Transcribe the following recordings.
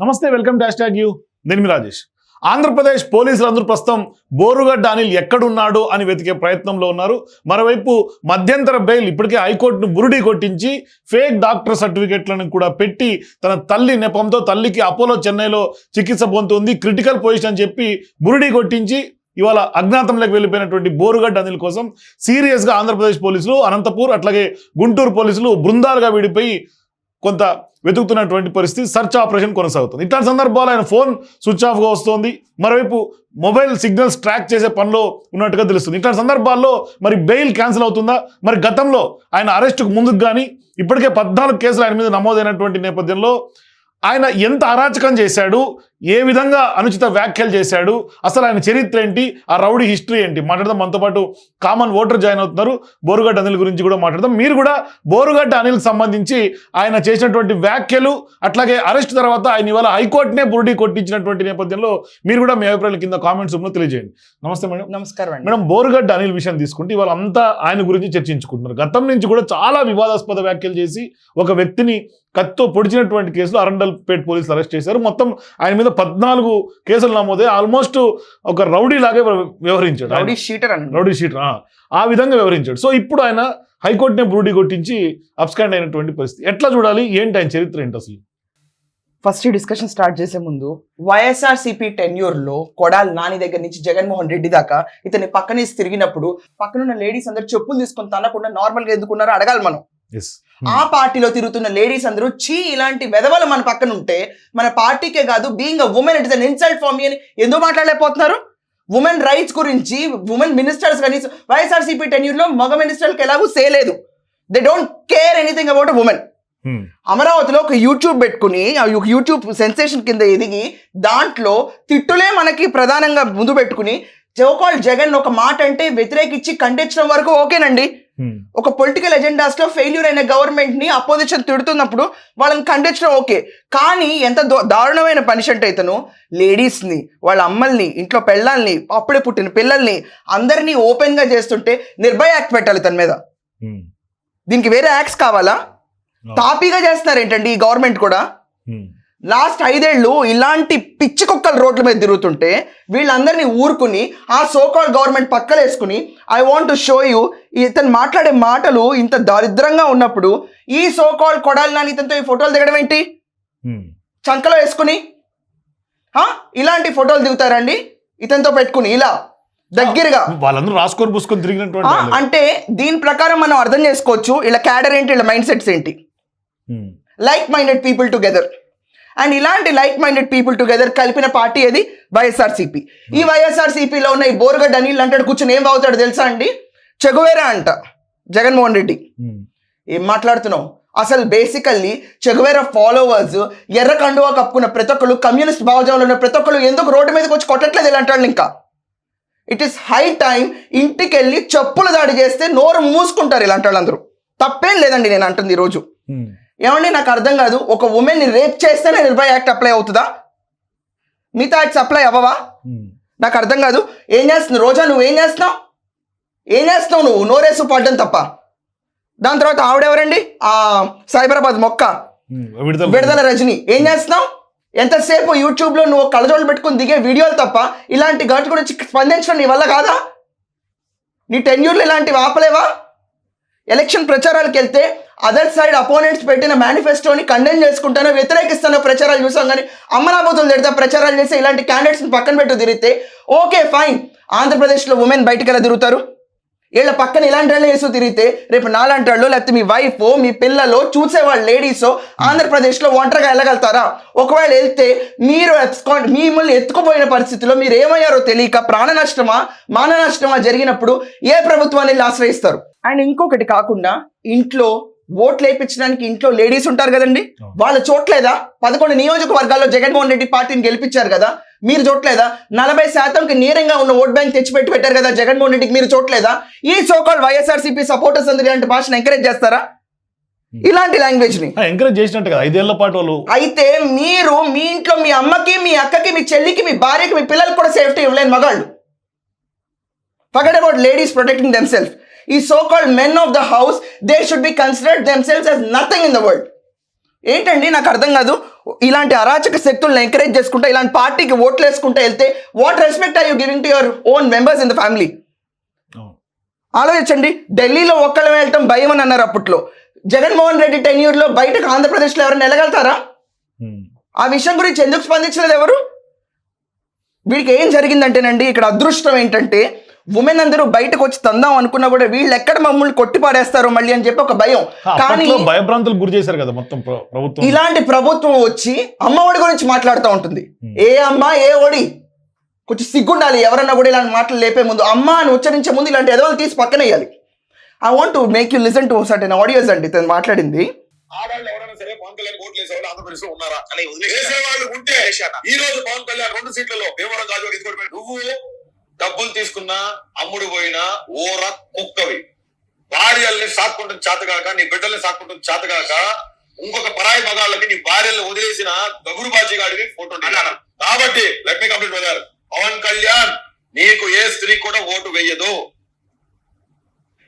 నమస్తే welcome dash tag you. నేను మీ రాజేష్. ఆంధ్రప్రదేశ్ పోలీసులందరూ ప్రస్తుతం బోరుగడ్డ అనిల్ ఎక్కడున్నాడు అని వెతికే ప్రయత్నంలో ఉన్నారు. మరోవైపు మధ్యంతర బెయిల్ ఇప్పటికే హైకోర్టును బురుడి కొట్టించి ఫేక్ డాక్టర్ సర్టిఫికెట్లను కూడా పెట్టి తన తల్లి నెపంతో తల్లికి అపోలో చెన్నైలో చికిత్స పొందుతుంది. క్రిటికల్ పొజిషన్ అని చెప్పి బురుడి కొట్టించి ఇవాళ అజ్ఞాతంలోకి వెళ్ళిపోయినటువంటి బోరుగడ్డ అనిల్ కోసం సీరియస్గా ఆంధ్రప్రదేశ్ పోలీసులు అనంతపూర్ అట్లాగే గుంటూరు పోలీసులు బృందాలుగా విడిపోయి కొంత వెతుకుతున్నటువంటి పరిస్థితి సర్చ్ ఆపరేషన్ కొనసాగుతుంది. ఇట్లాంటి సందర్భాల్లో ఆయన ఫోన్ స్విచ్ ఆఫ్గా వస్తుంది. మరోవైపు మొబైల్ సిగ్నల్స్ ట్రాక్ చేసే పనిలో ఉన్నట్టుగా తెలుస్తుంది. ఇట్లాంటి సందర్భాల్లో మరి బెయిల్ క్యాన్సిల్ అవుతుందా? మరి గతంలో ఆయన అరెస్టుకు ముందుకు కానీ ఇప్పటికే పద్నాలుగు కేసులు ఆయన మీద నమోదైనటువంటి నేపథ్యంలో ఆయన ఎంత అరాచకం చేశాడు? ఏ విధంగా అనుచిత వ్యాఖ్యలు చేశాడు? అసలు ఆయన చరిత్ర ఏంటి? ఆ రౌడీ హిస్టరీ ఏంటి? మాట్లాడదాం. మనతో పాటు కామన్ ఓటర్ జాయిన్ అవుతున్నారు. బోరుగడ్డ అనిల్ గురించి కూడా మాట్లాడదాం. మీరు కూడా బోరుగడ్డ అనిల్కి సంబంధించి ఆయన చేసినటువంటి వ్యాఖ్యలు అట్లాగే అరెస్ట్ తర్వాత ఆయన ఇవాళ హైకోర్టునే బురుడి కొట్టించినటువంటి నేపథ్యంలో మీరు కూడా మీ అభిప్రాయాల కింద కామెంట్స్ తెలియజేయండి. నమస్తే మేడం. నమస్కారం మేడం బోరుగడ్డ అనిల్ విషయం తీసుకుంటే ఇవాళ అంతా ఆయన గురించి చర్చించుకుంటున్నారు. గతం నుంచి కూడా చాలా వివాదాస్పద వ్యాఖ్యలు చేసి ఒక వ్యక్తిని కత్తో పొడిచినటువంటి కేసులో అరండల్పేట్ పోలీసులు అరెస్ట్ చేశారు. మొత్తం ఆయన మీద పద్నాలుగు కేసులు నమోదే ఆల్మోస్ట్ ఒక రౌడీ లాగే వ్యవహరించాడు. రౌడీ షీటర్ అండి. రౌడీ షీటర్ ఆ. విధంగా వ్యవహరించాడు. సో ఇప్పుడు ఆయన హైకోర్టునే బ్రూడీ కొట్టించి అబ్స్కాండ్ అయినటువంటి పరిస్థితి. ఎట్లా చూడాలి? ఏంటి ఆయన చరిత్ర ఏంటి అసలు? ఫస్ట్ ఈ డిస్కషన్ స్టార్ట్ చేసే ముందు వైఎస్ఆర్ సిపి టెన్యూర్లో కొడాల్ నాని దగ్గర నుంచి జగన్మోహన్ రెడ్డి దాకా ఇతని పక్కనేసి తిరిగినప్పుడు పక్కనున్న లేడీస్ అందరు చెప్పులు తీసుకొని తనకుండా నార్మల్గా ఎందుకున్నారో అడగాలి మనం. ఆ పార్టీలో తిరుగుతున్న లేడీస్ అందరూ చీ ఇలాంటి వెధవలు మన పక్కన ఉంటే మన పార్టీకే కాదు being a women it is an insult for me అని ఎందుకు మాట్లాడలేకపోతున్నారు? ఉమెన్ రైట్స్ గురించి ఉమెన్ మినిస్టర్స్ కానీ వైఎస్ఆర్సీపీ టెన్యూర్లో మగ మినిస్టర్కి ఎలాగూ సేలేదు they don't care anything about women అమరావతిలో ఒక యూట్యూబ్ పెట్టుకుని యూట్యూబ్ సెన్సేషన్ కింద ఎదిగి దాంట్లో తిట్టులే మనకి ప్రధానంగా ముందు పెట్టుకుని జోకాల్ జగన్ ఒక మాట అంటే వ్యతిరేకించి ఖండించడం వరకు ఓకేనండి. ఒక పొలిటికల్ ఎజెండాస్లో ఫెయిల్యూర్ అయిన గవర్నమెంట్ని అపోజిషన్ తిడుతున్నప్పుడు వాళ్ళని ఖండించడం ఓకే కానీ ఎంత దారుణమైన పనిషెంట్ ఇతను లేడీస్ని వాళ్ళ అమ్మల్ని ఇంట్లో పెళ్ళాల్ని అప్పుడే పుట్టిన పిల్లల్ని అందరినీ ఓపెన్గా చేస్తుంటే నిర్భయ యాక్ట్ పెట్టాలి తన మీద. దీనికి వేరే యాక్ట్స్ కావాలా? తాపీగా చేస్తున్నారు ఏంటండి ఈ గవర్నమెంట్ కూడా? లాస్ట్ ఐదేళ్ళు ఇలాంటి పిచ్చి కుక్కలు రోడ్ల మీద తిరుగుతుంటే వీళ్ళందరినీ ఊరుకుని ఆ so-called government పక్కలేసుకుని I want to show you ఇతను మాట్లాడే మాటలు ఇంత దరిద్రంగా ఉన్నప్పుడు ఈ సోకాల్ కొడాలి నాని ఇతనితో ఈ ఫోటోలు దిగడం ఏంటి? చంకలో వేసుకుని? ఇలాంటి ఫోటోలు దిగుతారండి? ఇతనితో పెట్టుకుని ఇలా దగ్గరగా. వాళ్ళందరూ రాసుకొని పూసుకొని తిరిగినటువంటి. అంటే దీని ప్రకారం మనం అర్థం చేసుకోవచ్చు ఇలా క్యాడర్ ఏంటి ఇలా మైండ్ సెట్స్ ఏంటి. Like minded people together and ఇలాంటి లైక్ మైండెడ్ పీపుల్ టుగెదర్ కలిపిన పార్టీ ఏది? వైఎస్ఆర్సీపీ ఈ వైఎస్ఆర్సీపీలో ఉన్న ఈ బోరుగడ్డ అనిల్ అంటాడు కూర్చొని ఏం అవుతాడు తెలుసా అండి? చెగువేరా అంట జగన్మోహన్ రెడ్డి. ఉమ్. ఏం మాట్లాడుతున్నావు? అసలు బేసికల్లీ చెగువేరా ఫాలోవర్స్ ఎర్ర కండువా కప్పుకున్న ప్రతి ఒక్కరు కమ్యూనిస్ట్ భావజాలంలో ఉన్న ప్రతి ఒక్కరు ఎందుకు రోడ్డు మీదకి వచ్చి కొట్టట్లేదు ఇలా అంటాడు ఇంకా? ఇట్ ఈస్ హై టైం ఇంటికి వెళ్ళి చెప్పులు దాడి చేస్తే నోరు మూసుకుంటారు ఇలాంటి వాళ్ళందరూ తప్పేం లేదండి నేను అంటుంది ఈరోజు. ఉమ్. ఏమండి నాకు అర్థం కాదు. ఒక ఉమెన్ని రేప్ చేస్తేనే నిర్భయ యాక్ట్ అప్లై అవుతుందా? మిగతా యాక్ట్స్ అప్లై అవ్వవా? ఉమ్. నాకు అర్థం కాదు. ఏం చేస్తున్నావు? రోజా నువ్వు ఏం చేస్తున్నావు? ఏం చేస్తున్నావు నువ్వు? నోరేసు పడ్డం తప్ప. దాని తర్వాత ఆవిడెవరండి ఆ సైబరాబాద్ మొక్క. ఉమ్. విడుదల రజని. ఏం చేస్తున్నావు? ఎంతసేపు యూట్యూబ్లో నువ్వు కళ్ళజోళ్ళు పెట్టుకుని దిగే వీడియోలు తప్ప ఇలాంటి ఘాటు గురించి స్పందించడం నీ వల్ల కాదా? నీ టెన్యూర్లు ఇలాంటివి ఆపలేవా? ఎలక్షన్ ప్రచారాలకు వెళ్తే అదర్ సైడ్ అపోనెంట్స్ పెట్టిన మేనిఫెస్టోని కండెమ్ చేసుకుంటానో వ్యతిరేకిస్తానో ప్రచారాలు చూసాం కానీ అమరాబోతులు తిడతా ప్రచారాలు చేస్తే ఇలాంటి క్యాండిడేట్స్ని పక్కన పెట్టు తిరిగితే ఓకే ఫైన్ ఆంధ్రప్రదేశ్లో ఉమెన్ బయటికి ఎలా తిరుగుతారు? వీళ్ళ పక్కన ఇలాంటి వాళ్ళు వేసు తిరిగితే రేపు నాలాంటి వాళ్ళు లేకపోతే మీ వైఫ్ మీ పిల్లలు చూసేవాళ్ళు లేడీసో ఆంధ్రప్రదేశ్లో ఒంటరిగా వెళ్ళగలుగుతారా? ఒకవేళ వెళ్తే మీరు ఎత్తుకో మిమ్మల్ని ఎత్తుకుపోయిన పరిస్థితిలో మీరు ఏమయ్యారో తెలియక ప్రాణ నష్టమా మాన నష్టమా జరిగినప్పుడు ఏ ప్రభుత్వాన్ని ఆశ్రయిస్తారు? అండ్ ఇంకొకటి కాకుండా ఇంట్లో ఓట్లు వేయించడానికి ఇంట్లో లేడీస్ ఉంటారు కదండి? వాళ్ళు చూడలేదా పదకొండు నియోజకవర్గాల్లో జగన్మోహన్ రెడ్డి పార్టీని గెలిపించారు కదా? మీరు చూడలేదా నలభై శాతంకి నేరంగా ఉన్న ఓట్ బ్యాంక్ తెచ్చిపెట్టి పెట్టారు కదా జగన్మోహన్ రెడ్డికి మీరు చూడలేదా ఈ సోకాల్ వైఎస్ఆర్సీపీ సపోర్టర్స్ అందరూ ఇలాంటి భాషను ఎంకరేజ్ చేస్తారా? ఇలాంటి లాంగ్వేజ్ని. ఎంకరేజ్ చేసినట్టు కదా ఐదేళ్ళ పాటు వాళ్ళు. అయితే మీరు మీ ఇంట్లో మీ అమ్మకి మీ అక్కకి మీ చెల్లికి మీ భార్యకి మీ పిల్లలకి కూడా సేఫ్టీ ఇవ్వలేని మగాళ్ళు. About ladies protecting them self ఈ so called men of the house they should be considered themselves as nothing in the world ఏంటండి? నాకు అర్థం కాదు. ఇలాంటి అరాచక శక్తులను ఎంకరేజ్ చేసుకుంటా ఇలాంటి పార్టీకి ఓట్లు వేసుకుంటూ వెళ్తే what respect are you giving to your own members in the family. ఆలోచించండి. ఢిల్లీలో ఒక్కళ్ళం వెళ్ళటం భయం అని అన్నారు అప్పట్లో. జగన్మోహన్ రెడ్డి టెన్యూర్లో బయటకు ఆంధ్రప్రదేశ్లో ఎవరైనా వెళ్ళగలుగుతారా ఉమ్. ఆ విషయం గురించి ఎందుకు స్పందించలేదు ఎవరు? వీడికి ఏం జరిగిందంటేనండి ఇక్కడ అదృష్టం ఏంటంటే ఉమెన్ అందరూ బయటకు వచ్చి తందాం అనుకున్నా కూడా వీళ్ళు ఎక్కడ మమ్మల్ని కొట్టి పాడేస్తారో మళ్ళీ అని చెప్పి ఒక భయం. కానీ అప్పట్లో భయభ్రాంతులకు గురి చేశారు కదా మొత్తం ప్ర- ప్రభుత్వం. ఇలాంటి ప్రభుత్వం వచ్చి అమ్మఒడి గురించి మాట్లాడుతూ ఉంటుంది. ఏ అమ్మ ఏ ఒడి? కొంచెం సిగ్గుండాలి. ఎవరన్నా కూడా ఇలాంటి మాటలు లేపే ముందు అమ్మ అని ఉచ్చరించే ముందు ఇలాంటి ఎదవలు తీసి పక్కన వేయాలి. I want to make you listen to certain audios అండి. తను మాట్లాడింది. ఆడాళ్ళు ఎవరైనా సరే పవన్ కళ్యాణ్ ఓట్లు వేసేవాళ్ళు ఆంధ్రప్రదేశ్లో ఉన్నారా? అని వేసే వాళ్ళు ఉంటే ఈ రోజు పవన్ కళ్యాణ్ రెండు సీట్లలో భీమవరం గాజువాక ఎత్తుకొని నువ్వు డబ్బులు తీసుకున్నా అమ్ముడు పోయినా ఓర కుక్కవి. భార్యల్ని సాక్కుంటుంది చేతగాక నీ బిడ్డల్ని సాక్కుంటుంది చేతగాక ఇంకొక పరాయి మగాళ్ళకి నీ భార్యల్ని వదిలేసిన గగురు బాజీగాడివి ఫోటో దిగాను. కాబట్టి let me complete brother Pavan Kalyan నీకు ఏ స్త్రీ కూడా ఓటు వేయదు.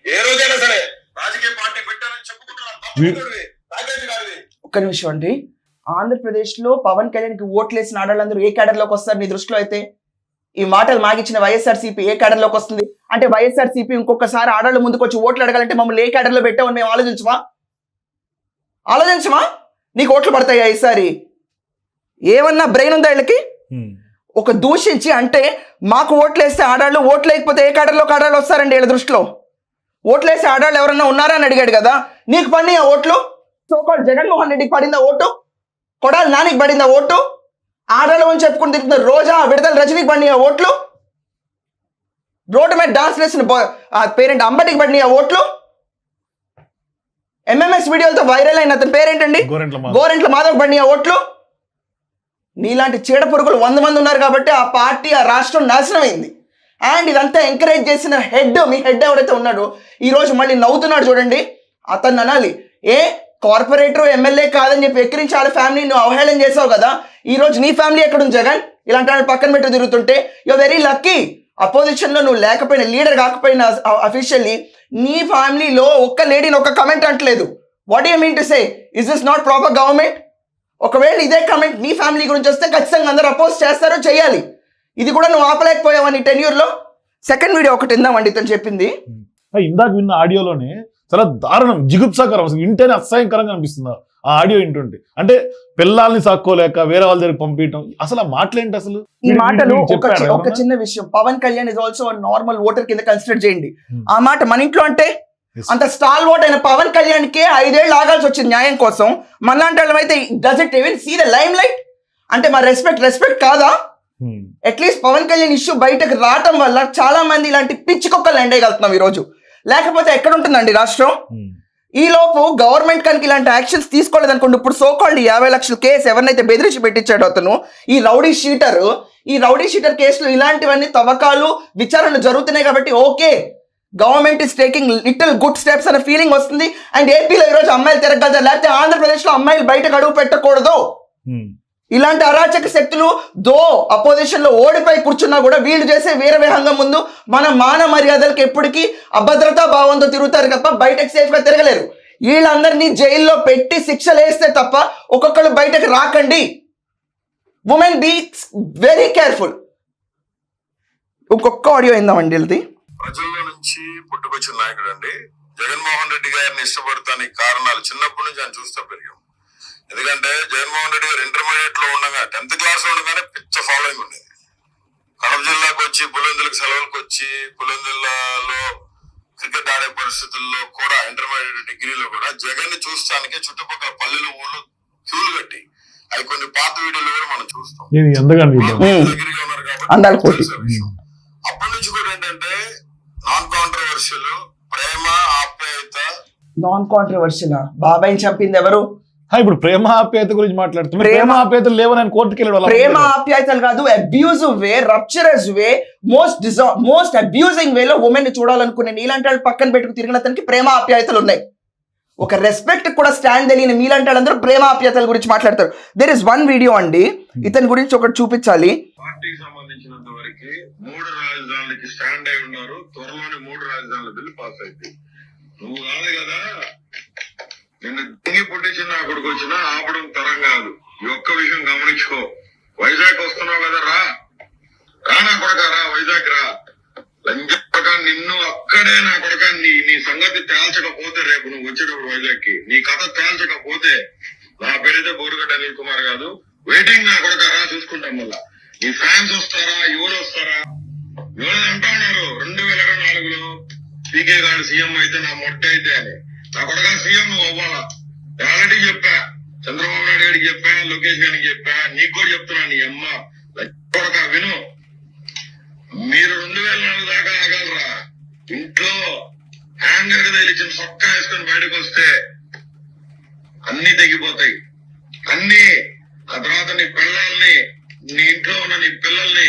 ఏ రోజైనా సరే. రాజకీయ పార్టీ పెట్టానని చెప్పుకుంటున్నాను ఒక్క నిమిషం అండి. ఆంధ్రప్రదేశ్లో పవన్ కళ్యాణ్కి ఓట్లేసిన ఆడవాళ్ళందరూ ఏ క్యాడర్లోకి వస్తారు నీ దృష్టిలో అయితే? ఈ మాటలు మాగిచ్చిన వైఎస్ఆర్సీపీ ఏ క్యాడర్లోకి వస్తుంది? అంటే వైఎస్ఆర్సీపీ ఇంకొకసారి ఆడవాళ్ళ ముందుకు వచ్చి ఓట్లు అడగాలంటే మమ్మల్ని ఏ క్యాడర్లో పెట్టామని మేము ఆలోచించమా? ఆలోచించమా? నీకు ఓట్లు పడతాయా ఈసారి? ఏమన్నా బ్రెయిన్ ఉందా వీళ్ళకి. ఒక దూషించి అంటే మాకు ఓట్లు వేస్తే ఆడాళ్ళు ఓట్లు లేకపోతే ఏ కాడర్లో కాడాళ్ళు వస్తారండి వీళ్ళ దృష్టిలో? ఓట్లు వేసే ఆడాళ్ళు ఎవరన్నా ఉన్నారా అని అడిగాడు కదా? నీకు పడినాయి ఓట్లు? సోకాల్ జగన్మోహన్ రెడ్డికి పడిందా ఓటు? కొడాలి నానికి పడిందా ఓటు? ఆడాళ్ళు అని చెప్పుకుని తిరుగుతున్న రోజా విడుదల రజనీకి పడినాయి ఆ ఓట్లు? రోడ్డు మీద డాన్స్ వేసిన పేరెంట్ అంబటికి పడినాయి ఆ ఓట్లు? ఎంఎంఎస్ వీడియోలతో వైరల్ అయిన అతని పేరేంటండి? గోరెంట్ల మాధవ్. బండి ఓట్లు? నీలాంటి చీడ పురుగులు వంద మంది ఉన్నారు కాబట్టి ఆ పార్టీ ఆ రాష్ట్రం నాశనం అయింది అండ్ ఇదంతా ఎంకరేజ్ చేసిన హెడ్ మీ హెడ్ ఎవరైతే ఉన్నాడో ఈ రోజు మళ్ళీ నవ్వుతున్నాడు చూడండి. అతన్ని అనాలి ఏ కార్పొరేటర్ ఎమ్మెల్యే కాదని చెప్పి ఎక్కిరించి వాళ్ళ ఫ్యామిలీ నువ్వు అవహేళన చేసావు కదా ఈ రోజు నీ ఫ్యామిలీ ఎక్కడుంది జగన్? ఇలాంటి వాళ్ళు పక్కన పెట్టి తిరుగుతుంటే యు వెరీ లక్కీ అపోజిషన్లో నువ్వు లేకపోయినా లీడర్ కాకపోయినా అఫీషియల్లీ నీ ఫ్యామిలీలో ఒక్క లేడీని ఒక్క కమెంట్ అంటలేదు. What you mean to say is this not proper government ఒకవేళ ఇదే కమెంట్ నీ ఫ్యామిలీ గురించి వస్తే ఖచ్చితంగా అందరూ అపోజ్ చేస్తారో చేయాలి. ఇది కూడా నువ్వు ఆపలేకపోయావని టెన్యూర్లో సెకండ్ వీడియో ఒకటి ఇందామండి ఇతను చెప్పింది. ఇందాక విన్న ఆడియోలోనే చాలా దారుణం జిగుప్సాకరం. అసలు వింటేనే అసహ్యకరంగా అనిపిస్తుంది. ఆ ఆడియో వింటుంటే. అంటే పిల్లల్ని సాక్కోలేక వేరే వాళ్ళ దగ్గరికి పంపించడం అసలు ఆ మాటలేంటి అసలు? ఈ మాటలు ఒక? చిన్న విషయం. Pavan Kalyan is also normal voter కింద కన్సిడర్ చేయండి. Hmm. ఆ మాట మన ఇంట్లో అంటే. అంత స్టాల్ ఓట్ అయిన పవన్ కళ్యాణ్ కే ఐదేళ్ళు ఆగాల్సి వచ్చింది న్యాయం కోసం. మనలాంటి వాళ్ళం అయితే does it even see the lime light అంటే మా రెస్పెక్ట్ రెస్పెక్ట్ కాదా. At least Pavan Kalyan issue బయటకు రావటం వల్ల చాలా మంది ఇలాంటి పిచ్చి కుక్కలు ఎండేయగలుగుతున్నాం ఈరోజు. లేకపోతే ఎక్కడ ఉంటుందండి రాష్ట్రం? ఈలోపు ఈ లోపు గవర్నమెంట్ కనుక ఇలాంటి యాక్షన్స్ తీసుకోలేదు అనుకోండి ఇప్పుడు సోకాల్డ్ యాభై లక్షల కేసు ఎవరినైతే బెదిరించి పెట్టించాడు అతను ఈ రౌడీ షీటర్ ఈ రౌడీ షీటర్ కేసులు ఇలాంటివన్నీ తవ్వకాలు విచారణలు జరుగుతున్నాయి కాబట్టి okay government is taking little good steps అనే ఫీలింగ్ వస్తుంది. అండ్ ఏపీలో ఈరోజు అమ్మాయిలు తిరగలుగుతారు లేకపోతే ఆంధ్రప్రదేశ్లో అమ్మాయిలు బయటకు అడుగు పెట్టకూడదు. Hmm. ఇలాంటి అరాచక శక్తులు దో అపోజిషన్లో ఓడిపోయి కూర్చున్నా కూడా వీళ్ళు చేసే వీరవిహంగం ముందు మన మాన మర్యాదలకు ఎప్పటికీ అభద్రతా భావంతో తిరుగుతారు తప్ప బయటకు సేఫ్గా తిరగలేరు. వీళ్ళందరినీ జైల్లో పెట్టి శిక్షలు వేస్తే తప్ప ఒక్కొక్కరు బయటకు రాకండి. ఉమెన్ బీ వెరీ కేర్ఫుల్ ఇంకొక ఆడియో అయిందామండి వీళ్ళది. ప్రజల్లో నుంచి పుట్టుకొచ్చిన నాయకుడు అండి. జగన్మోహన్ రెడ్డి గారిని ఇష్టపడటానికి కారణాలు చిన్నప్పటి నుంచి ఆయన చూస్తూ పెరిగాం. ఎందుకంటే జగన్మోహన్ రెడ్డి గారు ఇంటర్మీడియట్లో ఉండగా టెన్త్ క్లాస్లో ఉండగానే పిచ్చ ఫాలోయింగ్ ఉండేది. కడప జిల్లాకు వచ్చి పులివెందులకు సెలవులకు వచ్చి పులివెందులలో క్రికెట్ ఆడే పరిస్థితుల్లో కూడా ఇంటర్మీడియట్ డిగ్రీలో కూడా జగన్ని చూస్తానికి చుట్టుపక్కల పల్లెలు ఊళ్ళు క్యూలు కట్టి అవి కొన్ని పాత వీడియోలు కూడా మనం చూస్తాం. దగ్గరగా ఉన్నారు కాబట్టి. అప్పటి నుంచి కూడా ఏంటంటే నాన్ కాంట్రవర్షియల్ ప్రేమ ఆప్యాయత నాన్ కాంట్రవర్షియల్ బాబాయ్ని చంపింది ఎవరు? ఇప్పుడు ప్రేమ ఆప్యాయత గురించి మాట్లాడుతున్నారు ప్రేమ- ఆప్యాయతలు లేవని ఆయన కోర్టుకి వెళ్ళాడు వాళ్ళ ప్రేమ ఆప్యాయతలు కాదు abusive way rapturous way most డిజా most abusing వేలో ఉమెన్ని చూడాలనుకునే నీలాంటి వాళ్ళు పక్కన పెట్టుకు తిరిగిన అతనికి ప్రేమ ఆప్యాయతలు ఉన్నాయి. ఒక రెస్పెక్ట్ కూడా స్టాండ్ తెలియని మీలాంటి వాళ్ళందరూ ప్రేమ ఆప్యాయతల గురించి మాట్లాడతారు. దేర్ ఇస్ వన్ వీడియో అండి ఇతని గురించి ఒకటి చూపించాలి. పార్టీకి సంబంధించినంత వరకు మూడు రాజధానులకి స్టాండ్ అయి ఉన్నారు. త్వరలోనే మూడు రాజధానుల బిల్లు పాస్ అయింది నువ్వు కాదు కదా నిన్ను తింగి పుట్టించిన నా కొడుకు వచ్చినా ఆపడం తరం కాదు. ఈ ఒక్క విషయం గమనించుకో. వైజాగ్ వస్తున్నావు కదా రా. రా నా కొడక రా వైజాగ్ రా. లంజ కొడక నిన్ను అక్కడే నా కొడక నీ నీ సంగతి తేల్చకపోతే రేపు నువ్వు వచ్చేటప్పుడు వైజాగ్కి నీ కథ తేల్చకపోతే నా పేరైతే బోరుగడ్డ అనిల్ కుమార్ కాదు. వెయిటింగ్ నా కొడక రా చూసుకుంటాం మళ్ళా. నీ ఫ్యాన్స్ వస్తారా? ఎవరు వస్తారా? ఎవరు అంటా ఉన్నారు? రెండు వేల ఇరవై నాలుగులో పీకే గారు సీఎం అయితే నా మొట్ట అయితే అని. నా కొడగా సీఎం నువ్వు అవ్వాలా? ఆల్రెడీ చెప్పా చంద్రబాబు నాయుడు గారికి చెప్పా లోకేష్ గారికి చెప్పా నీకు కూడా చెప్తున్నా నీ అమ్మ. కొడక విను. మీరు రెండు వేల నాలుగు దాకా ఆగలరా. ఇంట్లో హ్యాంగర్గా తగిలిచ్చిన సొక్క వేసుకొని బయటకు వస్తే అన్ని తగ్గిపోతాయి అన్ని ఆ తర్వాత నీ పిల్లల్ని నీ ఇంట్లో ఉన్న నీ పిల్లల్ని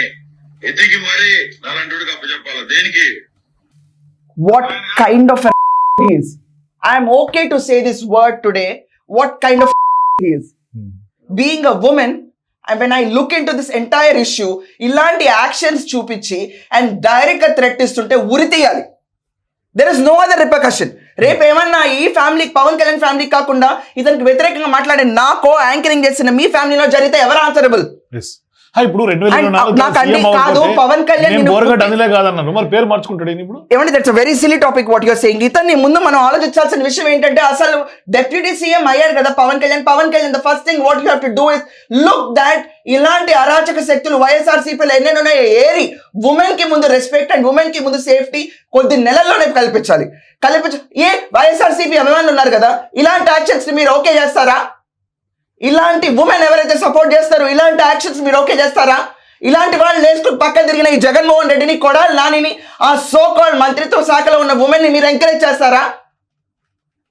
ఎతికి మరి నాలంటుడికి అప్పచెప్పాలి? దేనికి? What kind of am okay to say this word today. What kind of he is. Being a woman, and when I look into this entire issue, ఇలాంటి యాక్షన్స్ చూపించి అండ్ డైరెక్ట్గా థ్రెట్ ఇస్తుంటే ఉరి తీయాలి. There is no other repercussion రేపు ఏమన్నా ఈ family Pawan Kalyan family కాకుండా ఇతనికి వ్యతిరేకంగా మాట్లాడే నాకో యాంకరింగ్ చేసిన మీ ఫ్యామిలీలో జరిగితే ఎవరు ఆన్సరబుల్ ఇప్పుడు రెండు వేల కాదు, పవన్ కళ్యాణ్ మరి పేరు మార్చుకుంటాడు ఈయన ఇప్పుడు? ఏమంటే that's very silly topic what you're saying ఇతన్ని ముందు మనం ఆలోచించాల్సిన విషయం ఏంటంటే అసలు డెప్యూటీ సీఎం అయ్యారు కదా Pawan Kalyan. Pawan Kalyan the first thing what you have to do is look that ఇలాంటి అరాచక శక్తులు వైఎస్ఆర్ సిపిలో ఎన్నెన్ని ఏరి ఉమెన్కి ముందు రెస్పెక్ట్ అండ్ ఉమెన్కి ముందు సేఫ్టీ కొద్ది నెలల్లోనే కల్పించాలి. కల్పించ ఏ వైఎస్ఆర్ సిపి అభిమానులు ఉన్నారు కదా ఇలాంటి యాక్షన్స్ మీరు ఓకే చేస్తారా? ఇలాంటి ఉమెన్ ఎవరైతే సపోర్ట్ చేస్తారో ఇలాంటి యాక్షన్స్ మీరు ఓకే చేస్తారా? ఇలాంటి వాళ్ళు నేర్చుకుని పక్కన తిరిగిన ఈ జగన్మోహన్ రెడ్డిని కొడాలి నానిని ఆ సో కాల్డ్ మంత్రిత్వ శాఖలో ఉన్న ఉమెన్ని మీరు ఎంకరేజ్ చేస్తారా?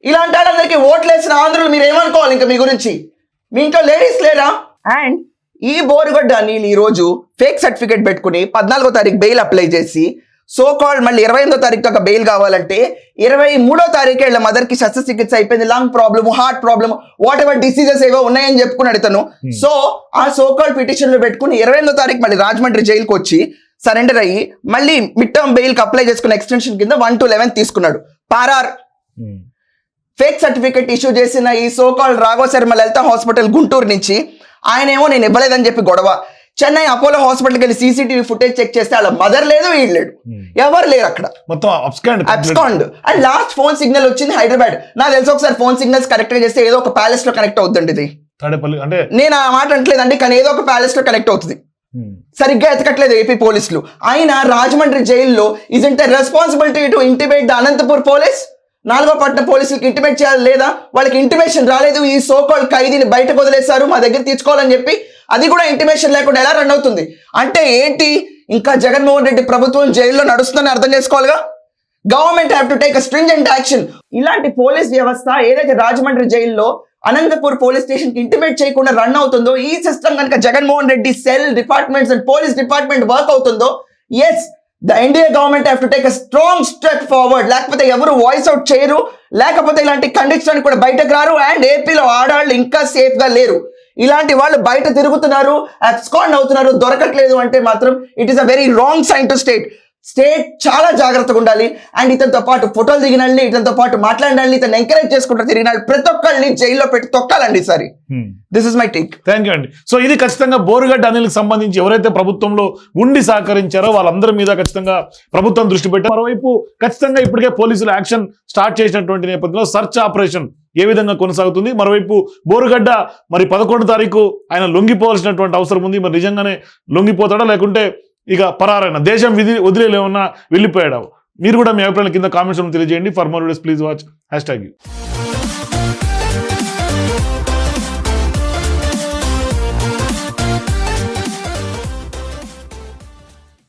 ఇలాంటి వాళ్ళందరికీ ఓట్లేసిన ఆంధ్రులు మీరు ఏమనుకోవాలి ఇంకా మీ గురించి? మీ ఇంట్లో లేడీస్ లేరా? అండ్ ఈ బోరుగడ్డ నీళ్ళు ఈ రోజు ఫేక్ సర్టిఫికేట్ పెట్టుకుని పద్నాలుగో తారీఖు బెయిల్ అప్లై చేసి సో కాల్డ్ మళ్ళీ ఇరవై ఎనిమిదో తారీఖు ఒక బెయిల్ కావాలంటే ఇరవై మూడో తారీఖు వీళ్ళ మదర్కి శస్త్రచికిత్స అయిపోయింది lung problem heart problem whatever diseases ఏవో ఉన్నాయని చెప్పుకున్నాడు ఇతను. సో ఆ సో కాల్డ్ పిటిషన్లో పెట్టుకుని ఇరవై ఎనిమిదో తారీఖు మళ్ళీ రాజమండ్రి జైలుకి వచ్చి సరెండర్ అయ్యి మళ్ళీ మిడ్ టర్మ్ బెయిల్కి అప్లై చేసుకున్న ఎక్స్టెన్షన్ కింద వన్ టు లెవెన్ తీసుకున్నాడు. పారార్ ఫేక్ సర్టిఫికేట్ ఇష్యూ చేసిన ఈ so call Raghava Sharma Lalitha hospital Guntur నుంచి ఆయన ఏమో నేను ఇవ్వలేదని చెప్పి గొడవ. చెన్నై అపోలో హాస్పిటల్కి వెళ్ళి సీసీటీవీ ఫుటేజ్ చెక్ చేస్తే వాళ్ళ మదర్ లేదు వీళ్ళు లేడు. ఎవరు లేరు అక్కడ. మొత్తం abscond and last phone signal వచ్చింది హైదరాబాద్. నాకు తెలిసి ఒకసారి ఫోన్ సిగ్నల్స్ కరెక్ట్గా చేస్తే ఏదో ఒక ప్యాలెస్లో కనెక్ట్ అవుతుందండి ఇది. అంటే నేను ఆ మాట అంటలేదండి కానీ ఏదో ఒక ప్యాలెస్లో కనెక్ట్ అవుతుంది. ఉమ్, సరిగ్గా ఎతకట్లేదు ఏపీ పోలీసులు. అయినా రాజమండ్రి జైల్లో is in responsibility to intimate the Anantapur police నాలుగో పట్నం పోలీసులకు ఇంటిమేట్ చేయాలి లేదా? వాళ్ళకి ఇంటిమేషన్ రాలేదు. ఈ సోకాల్ ఖైదీని బయటకు వదిలేశారు. మా దగ్గర తీసుకోవాలని చెప్పి అది కూడా ఇంటిమేషన్ లేకుండా ఎలా రన్ అవుతుంది? అంటే ఏంటి? ఇంకా జగన్మోహన్ రెడ్డి ప్రభుత్వం జైల్లో నడుస్తుందని అర్థం చేసుకోవాలిగా? Government have to take stringent action ఇలాంటి పోలీస్ వ్యవస్థ ఏదైతే రాజమండ్రి జైల్లో అనంతపూర్ పోలీస్ స్టేషన్కి ఇంటిమేట్ చేయకుండా రన్ అవుతుందో ఈ సిస్టమ్ కనుక Jaganmohan Reddy cell departments and police department work అవుతుందో as the NDA government have to take a strong step forward లేకపోతే ఎవరు వాయిస్ అవుట్ చేయరు. లేకపోతే ఇలాంటి కండిషన్ కూడా బయటకు రారు. అండ్ ఏపీలో ఆడవాళ్ళు ఇంకా సేఫ్గా లేరు. ఇలాంటి వాళ్ళు బయట తిరుగుతున్నారు. అబ్స్కాండ్ అవుతున్నారు. దొరకట్లేదు అంటే మాత్రం it is a very wrong sign to state state చాలా జాగ్రత్తగా ఉండాలి. అండ్ ఇతనితో పాటు ఫోటోలు దిగినండి ఇతనితో పాటు మాట్లాడండి ఇతను ఎంకరేజ్ చేసుకుంటూ తిరిగినాడు ప్రతి ఒక్కరిని జైల్లో పెట్టి తొక్కాలండి ఉమ్. This is my take thank you అండి. సో ఇది ఖచ్చితంగా బోరుగడ్డ అనిల్కి సంబంధించి ఎవరైతే ప్రభుత్వంలో ఉండి సహకరించారో వాళ్ళందరి మీద ఖచ్చితంగా ప్రభుత్వం దృష్టి పెట్టారు. మరోవైపు ఖచ్చితంగా ఇప్పటికే పోలీసులు యాక్షన్ స్టార్ట్ చేసినటువంటి నేపథ్యంలో సర్చ్ ఆపరేషన్ ఏ విధంగా కొనసాగుతుంది? మరోవైపు బోరుగడ్డ మరి పదకొండు తారీఖు ఆయన లొంగిపోవాల్సినటువంటి అవసరం ఉంది. మరి నిజంగానే లొంగిపోతాడా? లేకుంటే ఇక పరారైన దేశం విధి వదిలేమన్నా వెళ్ళిపోయాడు మీరు కూడా మీ అభిప్రాయాల కింద కామెంట్స్ తెలియజేయండి. For more videos please watch hashtag you